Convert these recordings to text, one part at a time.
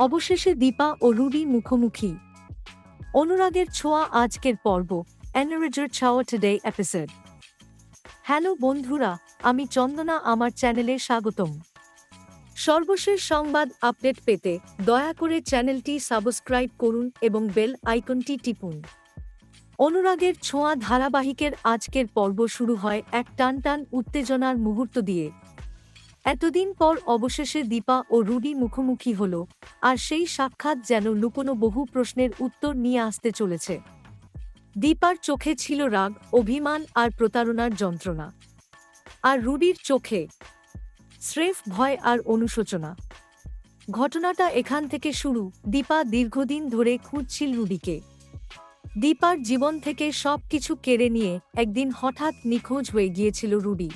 অবশেষে দীপা ও রুডি মুখোমুখি। অনুরাগের ছোঁয়া আজকের পর্ব। এনারেজার ছাওয়া টুডে এপিসোড হ্যালো বন্ধুরা, আমি চন্দনা, আমার চ্যানেলে স্বাগতম। সর্বশেষ সংবাদ আপডেট পেতে দয়া করে চ্যানেলটি সাবস্ক্রাইব করুন এবং বেল আইকনটি টিপুন। অনুরাগের ছোঁয়া ধারাবাহিকের আজকের পর্ব শুরু হয় এক টান টান উত্তেজনার মুহূর্ত দিয়ে। এতদিন পর অবশেষে দীপা ও রুডি মুখোমুখি হল, আর সেই সাক্ষাৎ যেন লুকোনো বহু প্রশ্নের উত্তর নিয়ে আসতে চলেছে। দীপার চোখে ছিল রাগ, অভিমান আর প্রতারণার যন্ত্রণা। আর রুডির চোখে স্রেফ ভয় আর অনুশোচনা। ঘটনাটা এখান থেকে শুরু, দীপা দীর্ঘদিন ধরে খুঁজছিল রুডিকে। দীপার জীবন থেকে সব কিছু কেড়ে নিয়ে একদিন হঠাৎ নিখোঁজ হয়ে গিয়েছিল রুডি।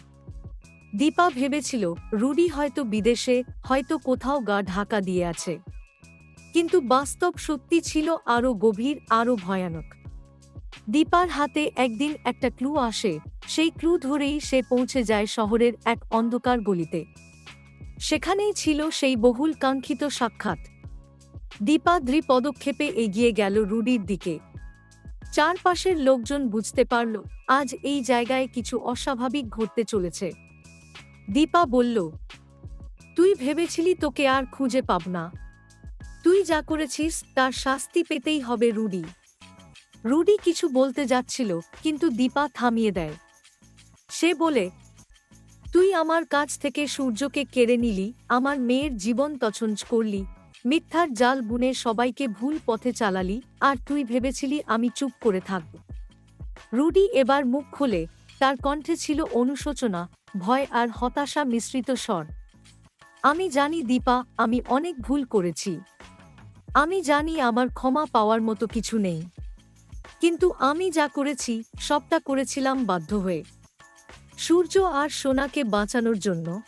দীপা ভেবেছিল, রুডি হয়তো বিদেশে, হয়তো কোথাও গা ঢাকা দিয়ে আছে। কিন্তু বাস্তব সত্যি ছিল আরও গভীর আরও ভয়ানক। দীপার হাতে একদিন একটা ক্লু আসে, সেই ক্লু ধরেই সে পৌঁছে যায় শহরের এক অন্ধকার গলিতে। সেখানেই ছিল সেই বহুল কাঙ্ক্ষিত সাক্ষাৎ। দীপা পদক্ষেপে এগিয়ে গেল রুডির দিকে। চারপাশের লোকজন বুঝতে পারল, আজ এই জায়গায় কিছু অস্বাভাবিক ঘটতে চলেছে। দীপা বলল, তুই ভেবেছিলি তোকে আর খুঁজে পাব না। তুই যা করেছিস, তার শাস্তি পেতেই হবে রুডি। রুডি কিছু বলতে যাচ্ছিল, কিন্তু দীপা থামিয়ে দেয়। সে বলে, তুই আমার কাছ থেকে সূর্যকে কেড়ে নিলি, আমার মেয়ের জীবন তছঞ্চ করলি, মিথ্যার জাল বুনে সবাইকে ভুল পথে চালালি, আর তুই ভেবেছিলি আমি চুপ করে থাকব। রুডি এবার মুখ খোলে, তার কণ্ঠে ছিল অনুশোচনা ভয় আর হতাশা মিশ্রিত স্বর। আমি জানি দীপা, আমি অনেক ভুল করেছি। আমি জানি আমার ক্ষমা পাওয়ার মতো কিছু নেই। কিন্তু আমি যা করেছি, সবটা করেছিলাম বাধ্য হয়ে। সূর্য আর সোনাকে বাঁচানোর জন্য